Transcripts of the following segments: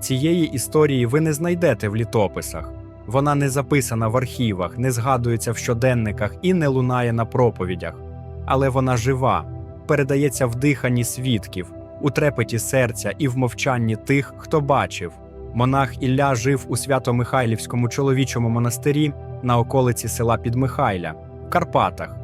Цієї історії ви не знайдете в літописах. Вона не записана в архівах, не згадується в щоденниках і не лунає на проповідях. Але вона жива, передається в диханні свідків, у трепеті серця і в мовчанні тих, хто бачив. Монах Ілля жив у Свято-Михайлівському чоловічому монастирі на околиці села Підмихайля в Карпатах.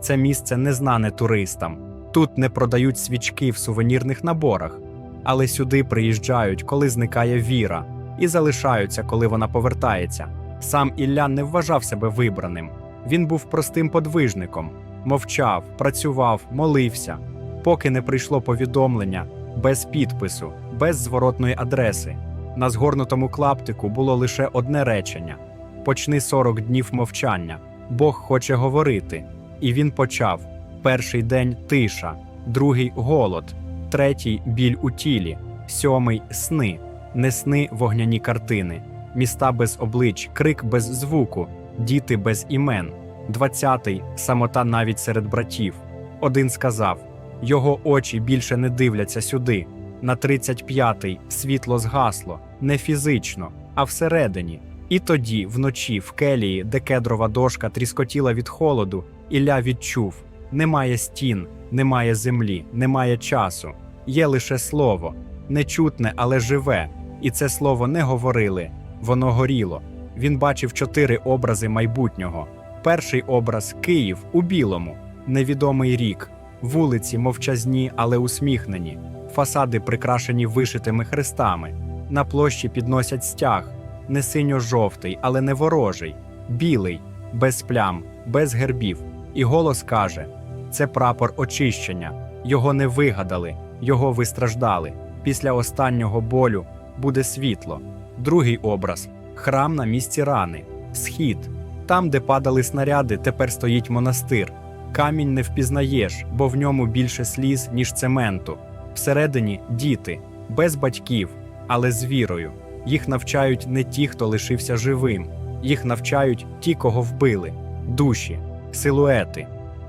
Це місце не знане туристам. Тут не продають свічки в сувенірних наборах, але сюди приїжджають, коли зникає віра, і залишаються, коли вона повертається. Сам Ілля не вважав себе вибраним. Він був простим подвижником, мовчав, працював, молився, поки не прийшло повідомлення без підпису, без зворотної адреси. На згорнутому клаптику було лише одне речення: почни 40 днів мовчання. Бог хоче говорити. І він почав: перший день тиша, другий голод, третій біль у тілі, сьомий сни, не сни вогняні картини, міста без облич, крик без звуку, діти без імен. Двадцятий самота навіть серед братів. Один сказав: Його очі більше не дивляться сюди. На 35-й світло згасло, не фізично, а всередині. І тоді, вночі, в келії, де кедрова дошка тріскотіла від холоду, Ілля відчув: немає стін, немає землі, немає часу. Є лише слово, нечутне, але живе. І це слово не говорили, воно горіло. Він бачив чотири образи майбутнього. Перший образ Київ у білому, невідомий рік, вулиці мовчазні, але усміхнені, фасади прикрашені вишитими хрестами. На площі підносять стяг, не синьо-жовтий, але не ворожий, білий, без плям, без гербів. І голос каже: це прапор очищення. Його не вигадали, його вистраждали. Після останнього болю буде світло. Другий образ храм на місці рани, схід. Там, де падали снаряди, тепер стоїть монастир. Камінь не впізнаєш, бо в ньому більше сліз, ніж цементу. Всередині діти, без батьків, але з вірою. Їх навчають не ті, хто лишився живим, їх навчають ті, кого вбили, душі, силуети,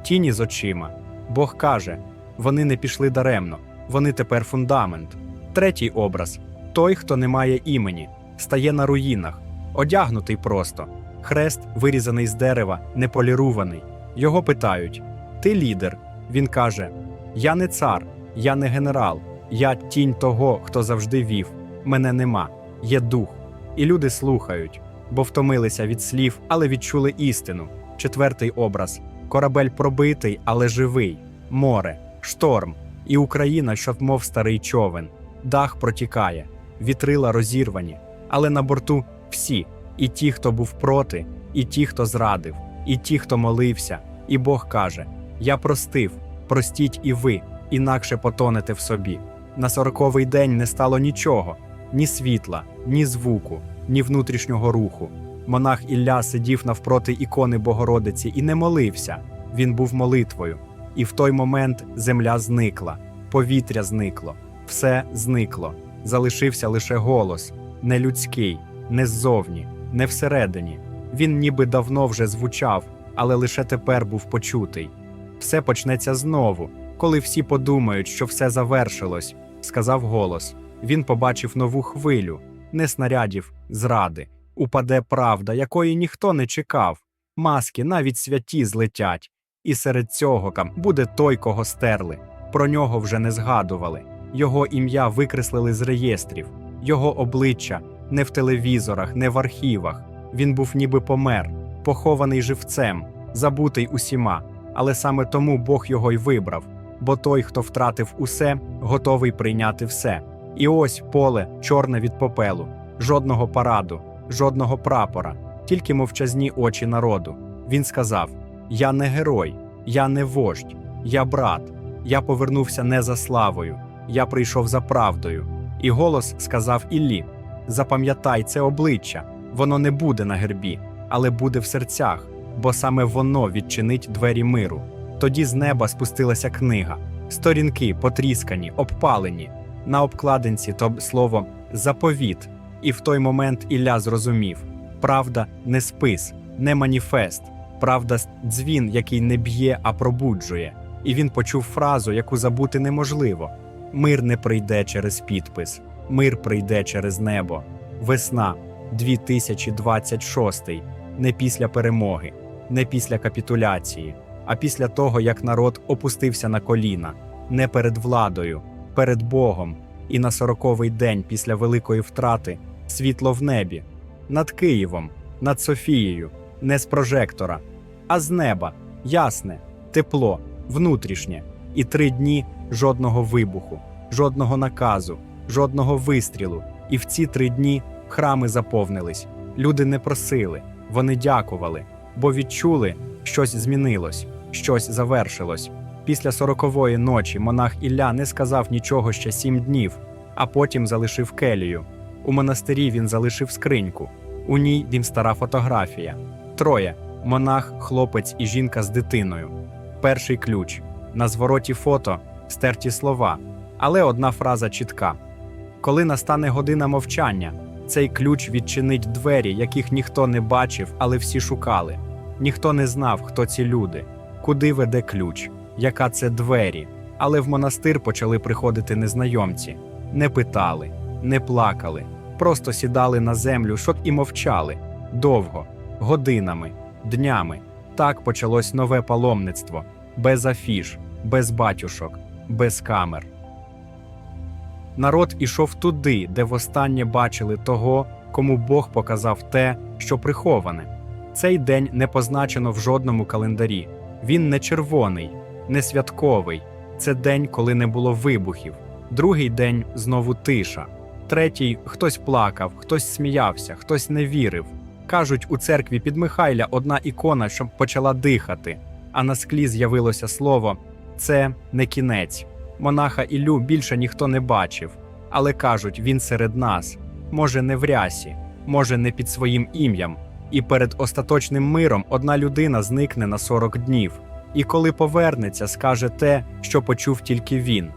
тіні з очима. Бог каже: вони не пішли даремно, вони тепер фундамент. Третій образ той, хто не має імені, стає на руїнах, одягнутий просто. Хрест, вирізаний з дерева, не поліруваний. Його питають: Ти лідер? Він каже: Я не цар, я не генерал, я тінь того, хто завжди вів. Мене нема, є дух. І люди слухають, бо втомилися від слів, але відчули істину. Четвертий образ корабель пробитий, але живий, море, шторм, і Україна, що мов старий човен. Дах протікає, вітрила розірвані, але на борту всі, і ті, хто був проти, і ті, хто зрадив, і ті, хто молився. І Бог каже: Я простив, простіть і ви, інакше потонете в собі. На сороковий день не стало нічого, ні світла, ні звуку, ні внутрішнього руху. Монах Ілля сидів навпроти ікони Богородиці і не молився. Він був молитвою. І в той момент земля зникла, повітря зникло, все зникло. Залишився лише голос, не людський, не ззовні, не всередині. Він ніби давно вже звучав, але лише тепер був почутий. Все почнеться знову, коли всі подумають, що все завершилось, сказав голос. Він побачив нову хвилю, не снарядів, зради. Упаде правда, якої ніхто не чекав. Маски навіть святі злетять. І серед цього кам буде той, кого стерли. Про нього вже не згадували. Його ім'я викреслили з реєстрів, його обличчя не в телевізорах, не в архівах. Він був ніби помер, похований живцем, забутий усіма. Але саме тому Бог його й вибрав, бо той, хто втратив усе, готовий прийняти все. І ось поле чорне від попелу, жодного параду, жодного прапора, тільки мовчазні очі народу. Він сказав: Я не герой, я не вождь, я брат. Я повернувся не за славою, я прийшов за правдою. І голос сказав Іллі: Запам'ятай це обличчя, воно не буде на гербі, але буде в серцях, бо саме воно відчинить двері миру. Тоді з неба спустилася книга, сторінки потріскані, обпалені. На обкладинці то слово заповіт. І в той момент Ілля зрозумів: правда не спис, не маніфест, правда дзвін, який не б'є, а пробуджує. І він почув фразу, яку забути неможливо: мир не прийде через підпис, Мир прийде через небо. Весна 2026. Не після перемоги, не після капітуляції, а після того, як народ опустився на коліна, не перед владою, перед Богом, і на сороковий день після великої втрати світло в небі, над Києвом, над Софією, не з прожектора, а з неба, ясне, тепло, внутрішнє, і три дні жодного вибуху, жодного наказу, жодного вистрілу. І в ці три дні храми заповнились. Люди не просили, вони дякували, бо відчули, щось змінилось, щось завершилось. Після сорокової ночі монах Ілля не сказав нічого ще сім днів, а потім залишив келію. У монастирі він залишив скриньку. У ній дім стара фотографія. Троє монах, хлопець і жінка з дитиною. Перший ключ. На звороті фото стерті слова, але одна фраза чітка: Коли настане година мовчання, цей ключ відчинить двері, яких ніхто не бачив, але всі шукали. Ніхто не знав, хто ці люди, куди веде ключ, яка це двері. Але в монастир почали приходити незнайомці, не питали, не плакали, просто сідали на землю, щоб і мовчали довго, годинами, днями. Так почалось нове паломництво, без афіш, без батюшок, без камер. Народ ішов туди, де востаннє бачили того, кому Бог показав те, що приховане. Цей день не позначено в жодному календарі. Він не червоний, не святковий. Це день, коли не було вибухів. Другий день знову тиша. Третій хтось плакав, хтось сміявся, хтось не вірив. Кажуть, у церкві під Михайля одна ікона, що почала дихати, а на склі з'явилося слово це не кінець. Монаха Іллю більше ніхто не бачив, але кажуть, він серед нас. Може, не в рясі, може, не під своїм ім'ям. І перед остаточним миром одна людина зникне на 40 днів. І коли повернеться, скаже те, що почув тільки він.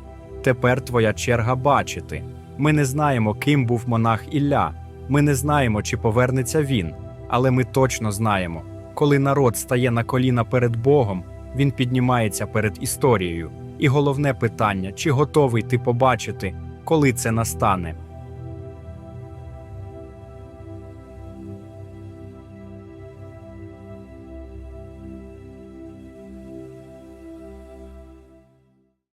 Тепер твоя черга бачити. Ми не знаємо, ким був монах Ілля. Ми не знаємо, чи повернеться він, але ми точно знаємо, коли народ стає на коліна перед Богом, він піднімається перед історією. І головне питання: чи готовий ти побачити, коли це настане?